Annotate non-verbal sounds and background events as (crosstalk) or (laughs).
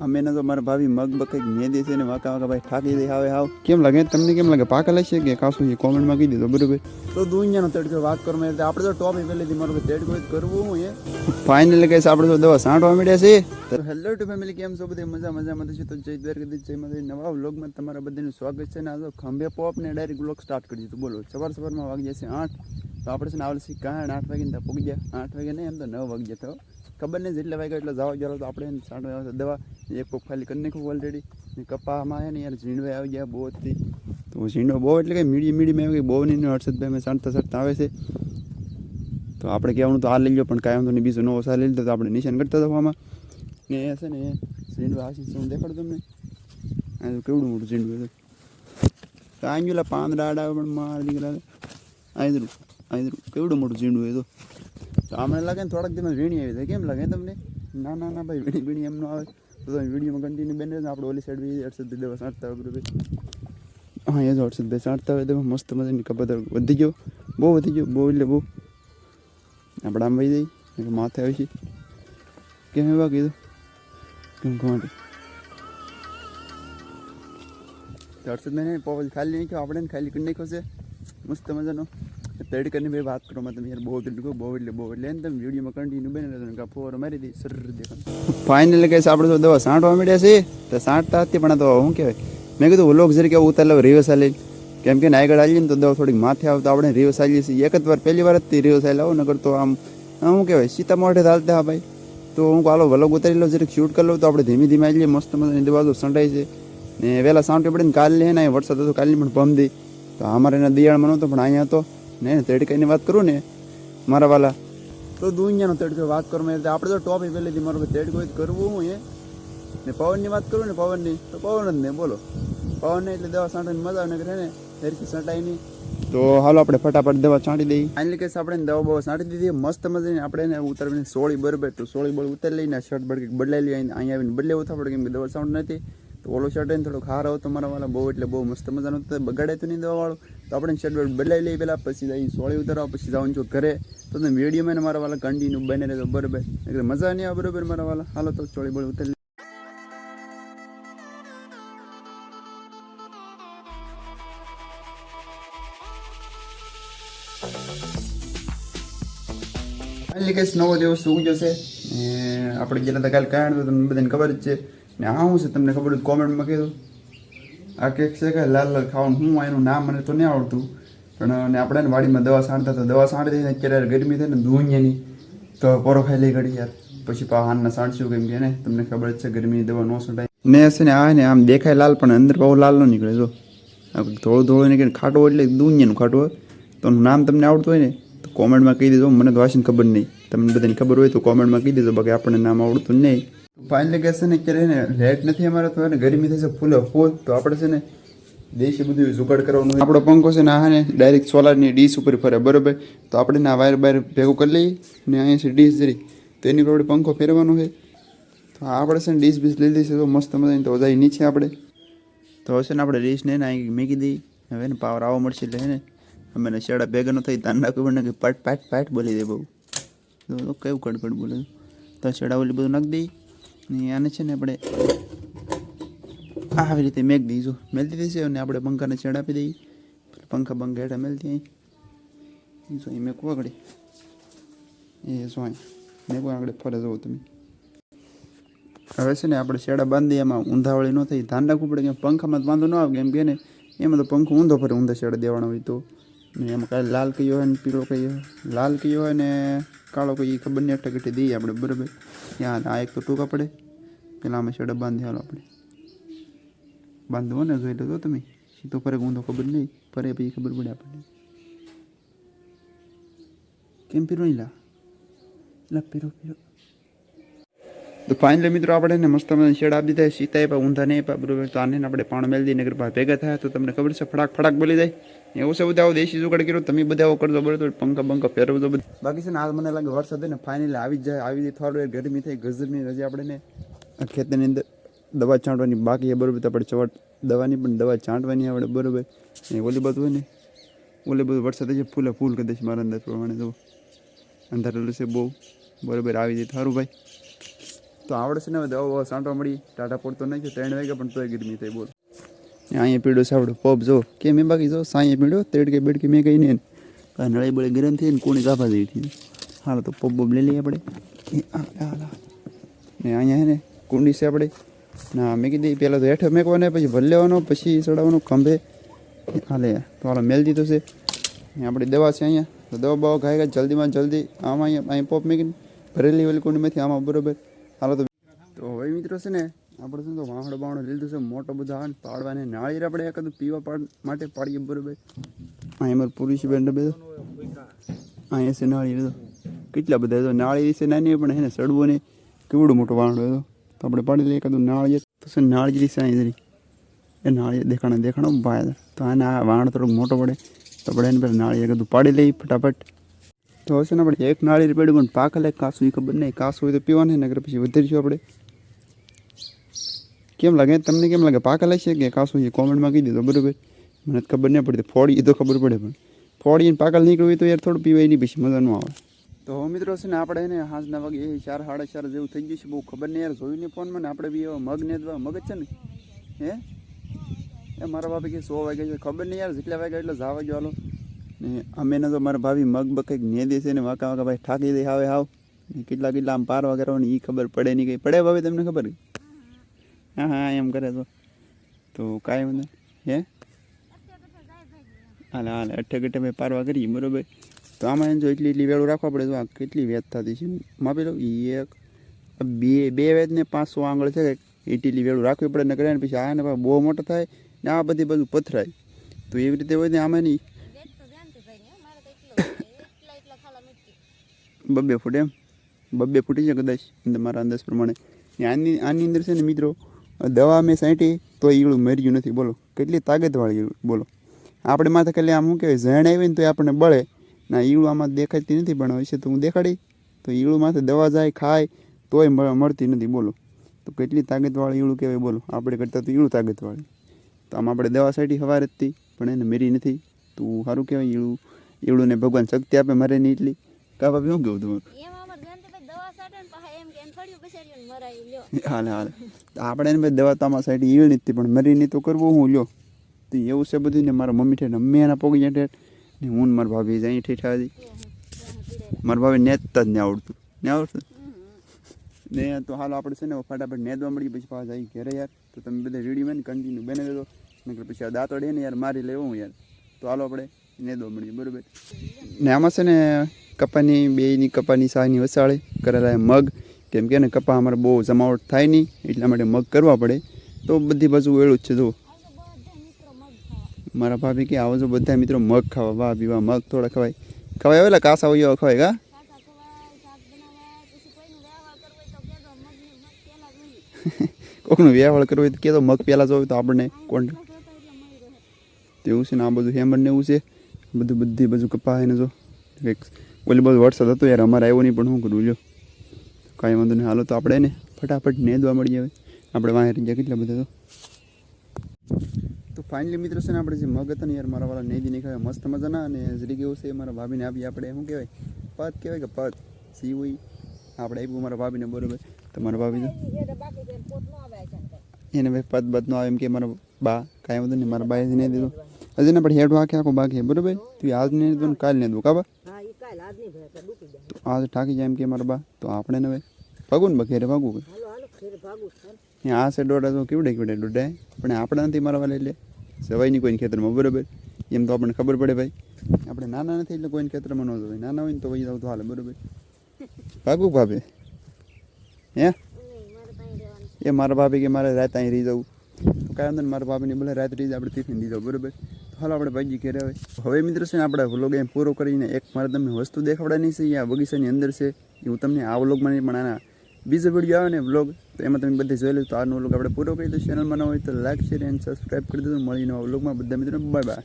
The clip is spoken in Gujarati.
અમે તો મારા ભાભી મગ બકઈ મેં દેશે ને વાકા વાકા ભાઈ ઠાકી દે આવે હાવ. કેમ લાગે? તમને કેમ લાગે? પાકા લાગશે કે કાશું છે? કોમેન્ટમાં કહી દીધો બરોબર. તો દુનિયાનો તડકો વાત કરો એટલે આપણે તો ટોપિક પહેલેથી મારું તડકો જ કરવું હું એ. ફાઇનલી કહીશ આપણે તો દવા સાંટવા મળ્યા છે. તો હેલો ટુ ફેમિલી કેમ છો બધી મજા મજામાં છે? તો જય દ્વારકાધીશ જય માતા નવા વ્લોગમાં તમારા બધાનું સ્વાગત છે ને આ તો ખંભે પોપ ને ડાયરેક્ટ વ્લોગ સ્ટાર્ટ કરી દીધું. બોલો સવાર સવારમાં વાગી જશે આઠ. તો આપણે છે ને આવડે છે કાંડ આઠ વાગે ત્યાં પૂગી ગયા. આઠ વાગે નહીં, એમ તો નવ વાગ્યા તો ખબર નહીં જેટલા વાગ્યા એટલે જવા ગયો તો આપણે સાંઠ વાગે દવા એક પગ ખાલી કરી નાખ્યું ઓલરેડી કપામાં છે ને યાર ઝીંડવા આવી ગયા બહુ હતી તો ઝીંડો બહુ એટલે કે મીડી મીડી મેં ગઈ બહુ નહીં હર્ષદભાઈ મેં સાંટતા સાંટતા આવે છે. તો આપણે કહેવાનું તો આ લઈ લો પણ કાંઈ વાંધો નહીં, બીજો નવો સા લઈ લીધો તો આપણે નિશાન કરતા હતા ને એ છે ને ઝીંડવા આશી હું દેખાડું તમને? આ કેવડું મોટું ઝીંડું હતું તો આંજુલા પાંદડા આડા પણ માર દીકરા આયદરું કેવડું મોટું ઝીંડવું એ તો? આમને લાગે ને થોડાક દિવસ વીણી આવી જાય. કેમ લાગે તમને? ના ના ના ભાઈ, વીણી વીણી એમ ન આવે. તો તમે વિડીયોમાં કન્ટિન્યુ બેન ને આપણે ઓલી સાઈડ બી હર્ષદભાઈ દિવસ સાંટતા હોય ભાઈ હા, એ જ હર્ષદભાઈ સાંટતા હોય તો મસ્ત મજાની કપાતર વધી ગયો. બહુ વધી ગયો. બહુ એટલે બહુ. આપણે આમ વહી જઈ માથે આવી છે. કેમ એવા કીધું? કેમ ઘોંટે તો હર્ષદભાઈ પવન ખાલી નાખ્યો. આપણે ને ખાલી કરી નાખ્યો છે. મસ્ત મજાનો. તડકાની ભાઈ વાત કરો તમે યાર બહુ તડકો બહુ એટલે બહુ એટલે. એને તમે વિડીયોમાં કન્ટિન્યુ બને તમે કાં ફોર મારી દઈ સર દેખાય ફાઇનલી કહીશ આપણે તો દવા સાંટવા મળ્યા છે? તો સાંટતા હતી, પણ તો શું કહેવાય? મેં કીધું વ્લોગ જરીકે ઉતાર ઉતારલો રિવર્સ આલી. કેમ કે આગળ આવીએ ને તો દવા થોડીક માથે આવતો આપણે રિવર્સ આવીએ છીએ. એક જ વાર, પહેલી વાર જ રિવર્સ આવો નગર તો આમ શું કહેવાય? સીતા મોઢે ચાલતા હા ભાઈ. તો હું હાલો વલોગ ઉતારી લો, જરીક શૂટ કરી લઉં, તો આપણે ધીમે ધીમે આવીએ મસ્ત મસ્ત દવા તો સંડાય છે. ને વહેલા સાંટવી પડે ને કાલે ને વરસાદ હતો કાલની પણ પમ દી. તો અમારે એના દિયાળમાં નહોતો, પણ અહીંયા તો ને તડકાની વાત કરું ને મારા વાલા. તો દુનિયાનો તડકો વાત કરું એટલે આપણે તો ટોપિક પહેલેથી મારો તડકો કરવું હું એ. ને પવનની વાત કરું ને પવનની તો પવન જ ને બોલો. પવન એટલે દવા છાંટવાની મજા આવે ને હરકી છાંટાય નહીં. તો હાલો આપણે ફટાફટ દવા છાંટી દઈએ. આની કેસ આપણે દવા બવા છાંટી દીધી મસ્ત મજાની આપણે એને ઉતારવીને સોળી બરોબર તો સોળી બળ ઉતારી લઈને શર્ટ બળ કંઈક બદલાઈ લઈ અહીંયા આવીને બદલે ઉતાર પડે કેમ કે દવા છાંટ નથી. તો ઓલો શર્ટ એને થોડો ખાર આવતો મારા વાળા બહુ એટલે બહુ મસ્ત મજાનું બગાડે તો નહીં દવા વાળો તો આપણે શર્ટ બદલાઈ લઈએ પહેલાં, પછી અહીં સોળી ઉતારવા, પછી જવાનું છો ઘરે. તો તમે વિડીયોમાં મારા વાળા કન્ટિન્યુ બને રહેતો બરોબર? એટલે મજા નહીં આવે, બરોબર, મારા વાળા હાલો તો ચોળી બળ ઉતારી ફાઇનલી કઈશ નવો દિવસ શું જશે? આપણે જેના કાલે કાંઈ તો તમને બધાને ખબર જ છે. ને આ હું છે, તમને ખબર કોમેન્ટમાં કીધું આ કેક છે કે લાલ લાલ ખાવાનું. હું એનું નામ મને તો નહીં આવડતું. પણ, અને આપણે વાડીમાં દવા સાંડતા તો દવા સાંટી દઈને અત્યારે ગરમી થઈ ને દુનિયાની. તો પોરો ખાઈ લઈ ઘડી યાર. પછી પા હાનના સાંટશું કેમ કે ને, તમને ખબર જ છે ગરમીની દવા ન સાંટાય. ને હશે ને આ ને આમ દેખાય લાલ, પણ અંદર બહુ લાલ ન નીકળે જો. થોડું થોડું નીકળે ખાટો એટલે દુનિયાનું ખાટું હોય. તો નામ તમને આવડતું હોય ને, તો કોમેન્ટમાં કહી દેજો. મને તો વાસીને ખબર નહીં. તમને બધાને ખબર હોય તો કોમેન્ટમાં કહી દેજો. બાકી આપણને નામ આવડતું નહીં. ફાઇનલી કહે છે ને ક્યારે લેટ નથી અમારે તો એને ગરમી થશે ફૂલે ફૂલ તો આપણે છે ને દેશી બધું જુગાડ કરવાનું આપણો પંખો છે ને આ ને ડાયરેક્ટ સોલારની ડીશ ઉપર ફરે, બરોબર? તો આપણે ને વાયર બાયર ભેગું કરી લઈએ ને અહીંયા છે ડીશ જરી. તો એની પર આપણે પંખો ફેરવાનો છે. તો આપણે છે ને ડીશ બીશ લઈ લઈશું તો મસ્ત મજાની તો જાય નીચે આપણે. તો હશે ને આપણે ડીશ ને અહીં મૂકી દઈ હવે ને પાવર આવો મળશે એટલે ને અમે ને શેડા ભેગા ન થઈ તાંડા કોઈ કે પાટ પાટ પાટ બોલી દે બહુ. તો કેવું કડકડ બોલે તો શેડા ઓલી બધું નાખી દઈ ને આને છે ને આપણે આવી રીતે મેક દઈજો મેલતી દઈશું અને આપણે પંખાને છેડ આપી દઈએ પંખા પંખા હેઠા મેલતી અહીં અહીં મેકવા આગળ એ જો અહીં મેં આગળ ફરે જવો તમે. હવે છે ને આપણે શેડા બાંધી એમાં ઊંધાવાળી ન થઈ ધ્યાન રાખવું પડે કે પંખામાં વાંધો ન આવે કેમ કે ને એમાં તો પંખો ઊંધો ફરે, ઊંધા શેડા દેવાનો હોય તો. એમાં કાંઈ લાલ કયો હોય ને પીળો કયો લાલ કયો હોય ને કાળો કોઈ ખબર નહીં અઠા કટી દઈએ આપણે, બરાબર? ત્યાં આ એક તો ટૂંકા પડે. પેલા અમે શેડા બાંધી હાલો આપણે. બાંધવો ને જોઈ લો તમે. સીધો ફરે ઊંધો ખબર નહીં, ફરે પછી ખબર પડે આપણને. કેમ પીરો નહીં પીરો પીરો તો ફાઇનલી મિત્રો, આપણે ને મસ્ત મજાની શેડ આપી દીધા. સીતાએ આપ્યા ઊંધા નહીં આપ્યા બરોબર. તો આને ને આપણે પાણ મેળ નગર અગર ભેગા થયા, તો તમને ખબર છે, ફડાક ફડાક બોલી જાય. એવું છે બધા દેશી જુગાડ કર્યો, તમે બધા આવો કરજો, બરોબર. પંખા બંખા ફેરવજો બધું. બાકી છે ને આ મને લાગે વરસાદ ને, ફાઇનલી આવી જાય, આવી થોડું ગરમી થઈ, ગજરની રજા આપણે ને ખેતરની અંદર દવા છાંટવાની બાકી બરોબર. તો આપણે ચવાટ દવાની પણ દવા છાંટવાની આપણે બરોબર. એ ઓલી બધું હોય ને, ઓલી બધું વરસાદ છે, ફૂલે ફૂલ કરી દઈશ મારા અંદર પ્રમાણે તો અંધારેલું છે બહુ, બરોબર. આવી જાય સારું ભાઈ. તો આવડે છે ને દવા બવા સાંટવા મળી. ટાટા પડતો નહીં ત્રણ વાગ્યા પણ તોય ગરમી થઈ બોલ. અહીંયા પીડો સાવડો પોપ જો. કે મેં બાકી જો સાંયે પીડો તેડકે બેડકે મેં કઈ નહીં કાંઈ નળી બળી ગરમ થઈ ને કોણી ગાભા જેવી થઈ હાલ તો પોપ બોપ લઈ લઈએ આપણે. ને અહીંયા હે ને કુંડી છે આપણે. ના, મેં કીધી પહેલાં તો હેઠે મેકવાનો, પછી ભલ લેવાનો, પછી ચડાવવાનો ખંભે. હાલે, તો હાલો મેલ દીધો છે. આપણી દવા છે અહીંયા. તો દવા બવા ખાઈ ગયા જલ્દીમાં જલ્દી આમાં અહીંયા અહીં પોપ મેકીને ભરેલી વેલી કુંડીમાંથી આમાં બરોબર. હાલો તો તો હવે મિત્રો છે ને, આપણે શું તો વાહડો બાવડો લીધું છે, મોટો બધો આવે ને પાડવાને નાળીર આપણે એકાદું પીવા માટે પાડીએ બરોબર. અહીંયા મારે પૂરી છે બેન બધો. અહીંયા છે નાળી લીધો કેટલા બધા તો નાળી છે નાની પણ એને સડવું ને કેવડું મોટો વાહડો હતો તો. આપણે પાડી લઈએ એકાદું નાળીએ. તો છે નાળી જ સાંઈ જરી. એ નાળી દેખાણા, દેખાણો, ભાઈ. તો આને આ વાહણ થોડોક મોટો પડે. તો આપણે એને પેલા નાળીએ એકાદું પાડી લઈએ ફટાફટ. તો હશે ને આપણે એક નાળી પડ્યું પણ પાક લે કાસું એ ખબર નહીં કાસું હોય તો પીવાની નગર પછી વધારીશું આપણે. કેમ લાગે? તમને કેમ લાગે? પાક લે છે કે કાસું છે કોમેન્ટમાં કહી દીધો બરાબર. મને ખબર નહીં પડતી. ફોડી એ તો ખબર પડે પણ. ફોડીને પાકલ નીકળવી હોય તો યાર થોડું પીવાય નહીં, પછી મજા ન આવે. તો મિત્રો છે ને આપણે એને હાંજના વાગે એ ચાર, સાડા ચાર જેવું થઈ ગયું છે. બહુ ખબર નહીં યાર. જોયું નહીં ફોનમાં ને આપણે બી એવા મગ ને દવા મગ છે ને? હે? એ મારા બાપે કે સો વાગે છે. ખબર નહીં યાર. જેટલા વાગે એટલે જાવા ગયો હાલો. ને અમે ને તો મારા ભાભી મગ કંઈક ને દેશે ને વાંકા વાંકા ભાઈ ઠાકી દે આવે હાવ. કેટલા કેટલા આમ પાર વગેરે એ ખબર પડે નહીં કંઈ. પડે ભાભી તમને ખબર? હા હા, એમ કરે તો. તો કાંઈ નહીં. હે? હાલે હાલે અઠે ગઠે ભાઈ પારવા કરીએ બરોબર. તો આમાં જો એટલી એટલી વેળું રાખવા પડે તો આ કેટલી વેત થતી છે. માપી લો, ઈ એક બે બે વેત ને પાંચસો આંગળ છે કે એટલી વેળું રાખવી પડે ને કરે ને પછી આ ને બહુ મોટો થાય ને આ બધી બધું પથરાય. તો એવી રીતે હોય ને આમાં નહીં. બબ્બે ફૂટ એમ? બબ્બે ફૂટી છે કદાચ મારા અંદાજ પ્રમાણે. આની આની અંદર છે ને મિત્રો, દવા મેં સાંટી તો ઈળું મર્યું નથી. બોલો, કેટલી તાકાતવાળી બોલો. આપણે માથે ખાલી આમ શું કહેવાય, ઝેણ આવી ને તો આપણને બળે. ના ઈળું આમાં દેખાતી નથી, પણ હશે તો હું દેખાડી. તો ઈળું માથે દવા જાય, ખાય, તોય મળતી નથી, બોલો. તો કેટલી તાકાતવાળી ઈળું કહેવાય, બોલો. આપણે કરતાં તો ઈળું તાકાતવાળી તો આમ આપણે દવા સાંટી હવારે જ પણ એને મેરી નથી. તો સારું કહેવાય ઈળું ઈળું ને ભગવાન શક્તિ આપે મરે નહીં એટલી. કા ભાભી શું કેવું તમારું? હાલે હાલે. આપણે એને ભાઈ દવા તો આમાં સાઈડ ઈળ નથી પણ મરી નહીં તો કરવું હું લ્યો. તો એવું છે બધું ને મારા મમ્મી ઠેઠ અમે એના પગ જાય ઠેઠ. ને હું ને મારા ભાભી અહીં ઠેઠા હતી. મારા ભાભી નેતતા જ ને આવડતું. ને આવડતું? ને તો હાલ આપણે છે ને ફટાફટ નેદવા મળી પછી પાછા આવી ઘરે યાર. તો તમે બધા રેડીમાં ને કન્ટિન્યુ બને દેજો નકર પછી આ દાંતોડે ને યાર મારી લેવું યાર. તો હાલો આપણે નેદવા દોમણી બરાબર. ને આમાં છે ને કપાની બેની કપાની સાની વસાળે, કરેલા મગ. કેમ કે ને કપા અમારે બહુ જમાવટ થાય નહીં, એટલા માટે મગ કરવા પડે. તો બધી બાજુ એળું જ છે જો મારા ભાભી કે આવો જો બધા મિત્રો મગ ખાવા, વાહ પીવા મગ થોડા ખવાય. ખવાય આવેલા કાસા હોય એવા ખવાય, કા? (laughs) કોકનું વ્યવહાર કરવું હોય તો કહેતો મગ પહેલાં જોવે તો આપણને કોણ તેવું છે ને આ બધું હેમર ને એવું છે. બધું બધી બાજુ કપા એને જો. એક ઓલી બધું વરસાદ હતો યાર, અમારે આવ્યો નહીં પણ શું કરું, લ્યો. કાંઈ વાંધો નહીં, હાલો તો આપણે ને ફટાફટ નેદવા મળી હવે. આપણે વાંહે રહી ગયા કેટલા બધા તો. તો ફાઇનલી મિત્રો છે ને, આપણે જે મગ હતા ને યાર, મારા વાળા નહીં ખાવા મસ્ત મજાના, અને જરી કેવું છે, મારા ભાભીને આપી આપણે, શું કહેવાય? પદ કહેવાય કે પદ? સી હોય આપણે આપ્યું મારા ભાભીને બરોબર. તો મારા ભાભી ન એને ભાઈ પદ બદ ન આવે એમ કે મારા બા. કાંઈ વાંધો નહીં, મારા બાએ નહીં દીધું. હજી ને પણ હેઠું આખે આખું બાકી બરોબર? તું આજ નહીં ને કાલ નહીં દઉં કાબા તો આજ ઠાકી જાય એમ કે મારા બા તો આપણે ને ભાઈ ભાગું ને બખેરે કે? ભાગું અહીંયા આ છે દોડા તો કેવડે કેવડે દોડે પણ આપણે નથી મારવા લઈ એટલે સવાય નહીં કોઈને ખેતરમાં બરોબર? એમ તો આપણને ખબર પડે ભાઈ. આપણે નાના નથી એટલે કોઈને ખેતરમાં ન જવાય. નાના હોય ને તો વહી જાવ તો હાલે બરોબર? ભાગું ભાભે? હે? એ મારા ભાભી કે મારે રાત અહીં રહી જવું. કાંઈ અંદર મારા બાપની ભલે રાત જ આપણે ટિફિન દીધો બરાબર? હાલો આપણે ભાઈજી ઘેરે હવે હવે મિત્રો છે ને આપણે વ્લોગ એમ પૂરો કરીને એક મારે તમને વસ્તુ દેખાડવાની છે આ બગીચાની અંદર છે, એ હું તમને આ વ્લોગમાં નહીં, પણ આના બીજો વીડિયો આવે ને વ્લોગ તો એમાં તમે બધી જોઈ લો તો આનો વ્લોગ આપણે પૂરો કરી દો ચેનલમાં ન હોય તો લાઈક શેર એન્ડ સબસ્ક્રાઈબ કરી દો મળીને વ્લોગમાં બધા મિત્રો બાય બાય